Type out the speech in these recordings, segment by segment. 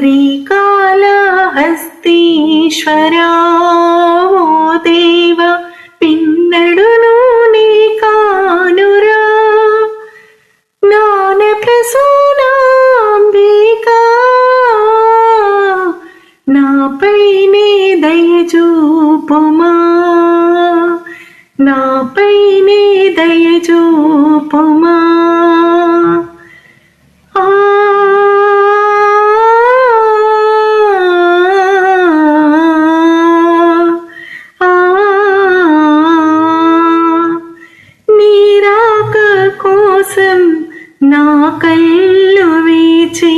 శ్రీకాళహస్తీశ్వరా ఓ దేవ పిన్నడును నీ కానురా నాన ప్రసూనాంబికా నాపైనే దయచూపుమా నాపైనే దయచూపుమా కోసం నా కళ్ళు వేచి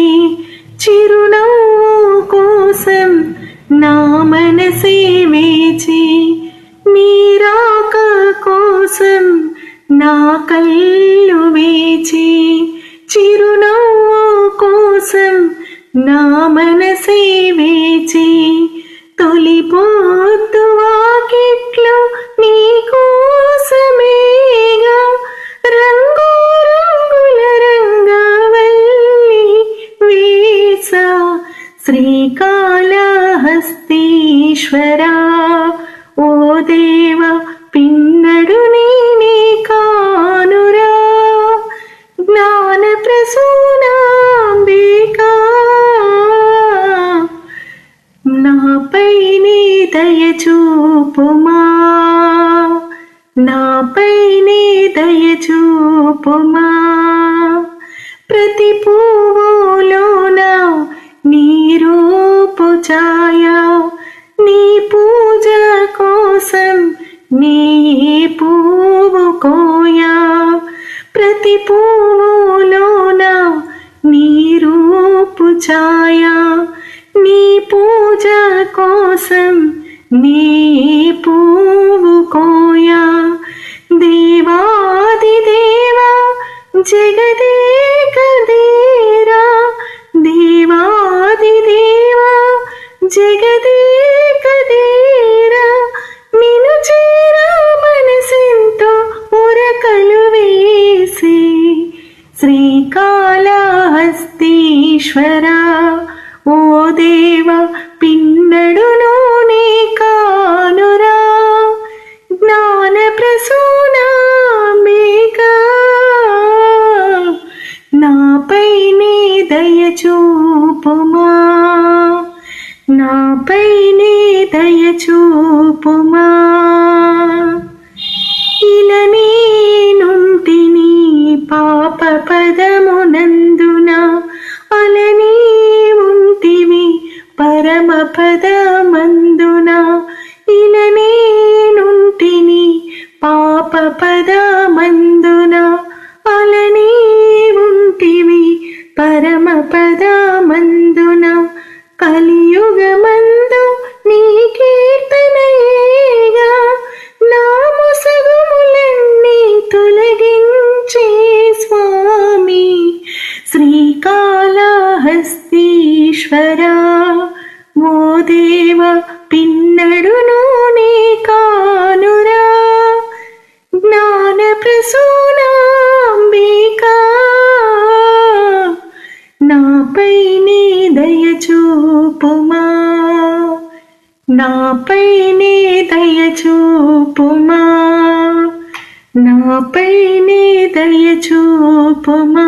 చిరునవ్వు కోసం నా మనసే వేచి మీరాక కోసం నా కళ్ళు వేచి చిరునవ్వు కోసం నా శ్రీకాళహస్తీశ్వరా. ఓ దేవ పిన్నడు నేనే కానురా. జ్ఞాన ప్రసూనాంబికా నాపైనే దయచూపుమా నాపైనే దయచూపుమా పువ్వు కోయా. ప్రతి పువ్వులోన నీ రూపు ఛాయ. నీ పూజ కోసం నీ పువ్వు కోయా. దేవాది దేవా జగదేక దేరా. దేవాది దేవా జగదే ఈశ్వరా ఓ దేవ పిన్నడును నీ కానురా. జ్ఞాన ప్రసూనాంబికా నాపైనే దయచూపుమా నాపైనే దయచూపుమా పరమ పదమందున ఇలా నేనుంటిని పాప పదమందున అలని ఉంటివి పరమ పదమందున కలియుగమందు నీ కీర్తనయేగా నా ముసగుములన్నీ తొలగించే స్వామి శ్రీకాళహస్తీశ్వరా. పిన్నడును నీ కానురా జ్ఞాన ప్రసూనాంబికా దయ చూపుమా నాపై నీ దయ చూపుమా